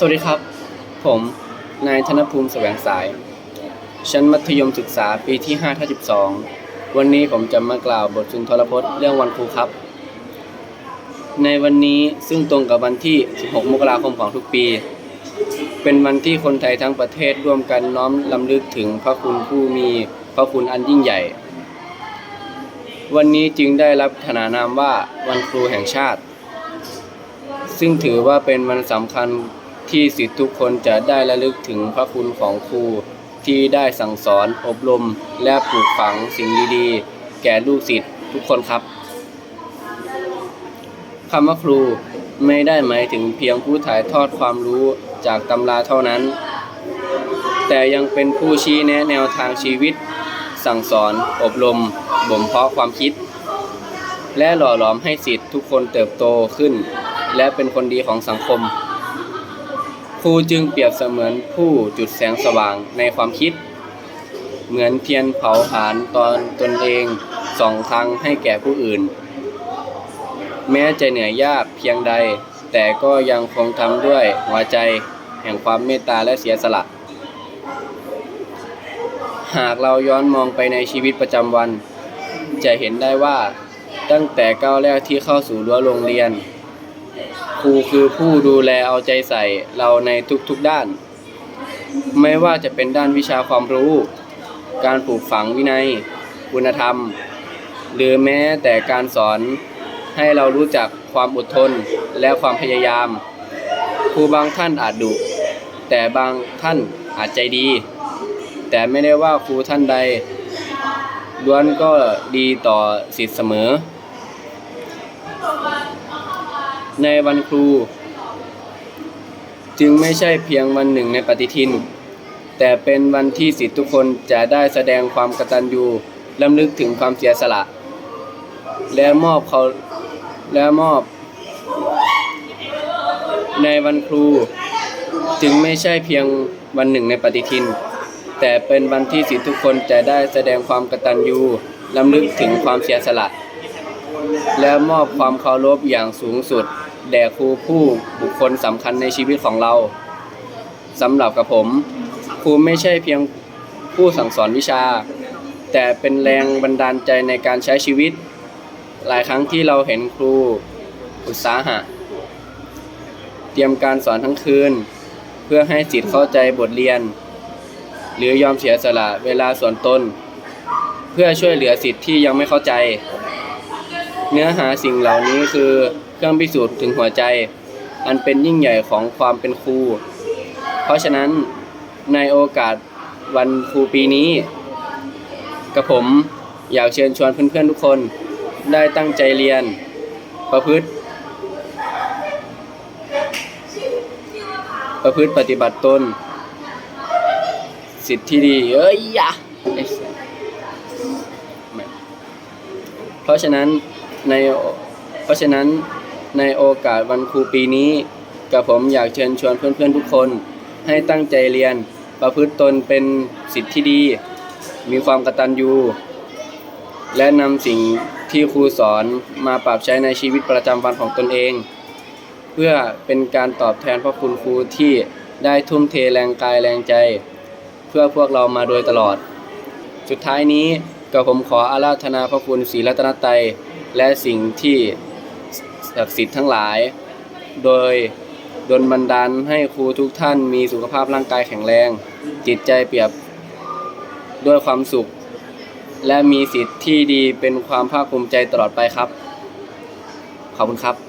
สวัสดีครับ ผมนายธนภูมิแสวงสาย ชั้นมัธยมศึกษาปีที่5ทับ12 วันนี้ผมจะมากล่าวบทสุนทรพจน์เรื่องวันครูครับ ในวันนี้ซึ่งตรงกับวันที่ 16 มกราคมของทุกปี เป็นวันที่คนไทยทั้งประเทศร่วมกันน้อมลำลึกถึงพระคุณผู้มีพระคุณอันยิ่งใหญ่ วันนี้จึงได้รับขนานนามว่าวันครูแห่งชาติ ซึ่งถือว่าเป็นวันสำคัญ ที่สิทธิทุกคนจะได้ระลึกถึงพระคุณของครู ที่ได้สั่งสอนอบรม และปลูกฝังสิ่งดีๆ แก่ลูกศิษย์ทุกคนครับคำว่าครูไม่ได้หมายถึงเพียงผู้ถ่ายทอดความรู้จากตำราเท่านั้น แต่ยังเป็นผู้ชี้แนะแนวทางชีวิต สั่งสอน อบรม บ่มเพาะความคิด และหล่อหลอมให้สิทธิ์ทุกคนเติบโตขึ้น และเป็นคนดีของสังคม ครูจึงเปรียบเสมือนผู้จุดแสงสว่างในความคิด เหมือนเทียนเผาผลาญตอนตนเองสองทางให้แก่ผู้อื่น แม้จะเหนื่อยยากเพียงใด แต่ก็ยังคงทำด้วยหัวใจแห่งความเมตตาและเสียสละ หากเราย้อนมองไปในชีวิตประจำวัน จะเห็นได้ว่าตั้งแต่ก้าวแรกที่เข้าสู่รั้วโรงเรียน ครูคือผู้ดูแลเอาใจใส่เราในทุกๆด้าน ไม่ว่าจะเป็นด้านวิชาความรู้ การปลูกฝังวินัย คุณธรรม หรือแม้แต่การสอนให้เรารู้จักความอดทนและความพยายาม ครูบางท่านอาจดุ แต่บางท่านอาจใจดี แต่ไม่ได้ว่าครูท่านใดล้วนก็ดีต่อสิทธิ์เสมอ ในวันครู จึงไม่ใช่เพียงวันหนึ่งในปฏิทิน แต่เป็นวันที่สิทธิทุกคนจะได้แสดงความกตัญญูลำลึกถึงความเสียสละ และมอบเขาและมอบ ในวันครู จึงไม่ใช่เพียงวันหนึ่งในปฏิทิน แต่เป็นวันที่สิทธิทุกคนจะได้แสดงความกตัญญูลำลึกถึงความเสียสละ และมอบความเคารพอย่างสูงสุด แด่ครูผู้บุคคลสำคัญในชีวิตของเราสำหรับกับผม ครูไม่ใช่เพียงผู้สั่งสอนวิชา แต่เป็นแรงบันดาลใจในการใช้ชีวิต หลายครั้งที่เราเห็นครูอุตสาหะ เตรียมการสอนทั้งคืน เพื่อให้จิตเข้าใจบทเรียน หรือยอมเสียสละเวลาส่วนตนเพื่อช่วยเหลือสิทธิ์ที่ยังไม่เข้าใจ เนื้อหาสิ่งเหล่านี้คือ เครื่องพิสูจน์ถึงหัวใจ อันเป็นยิ่งใหญ่ของความเป็นครู เพราะฉะนั้นในโอกาสวันครูปีนี้กับผมอยากเชิญชวนเพื่อนๆทุกคนได้ตั้งใจเรียน ประพฤติ ประพฤติปฏิบัติตน สิทธิที่ดี เอ้ยยะไอ้สัสไม่เพราะฉะนั้นในเพราะฉะนั้น ในโอกาสวันครูปีนี้กับผมอยากเชิญชวนเพื่อนๆทุกคน ให้ตั้งใจเรียน ประพฤติตนเป็นสิทธิที่ดี มีความกตัญญูและนำสิ่งที่ครูสอนมาปรับใช้ในชีวิตประจำวันของตนเอง เพื่อเป็นการตอบแทนพระคุณครูที่ได้ทุ่มเทแรงกายแรงใจ เพื่อพวกเรามาโดยตลอด สุดท้ายนี้กับผมขออาราธนาพระคุณศรีรัตนตยและสิ่งที่ ศักดิ์สิทธิ์ทั้งหลาย โดยดลบันดาลให้ครูทุกท่านมีสุขภาพร่างกายแข็งแรง จิตใจเปียบด้วยความสุข และมีสิทธิ์ที่ดีเป็นความภาคภูมิใจตลอดไปครับ ขอบคุณครับ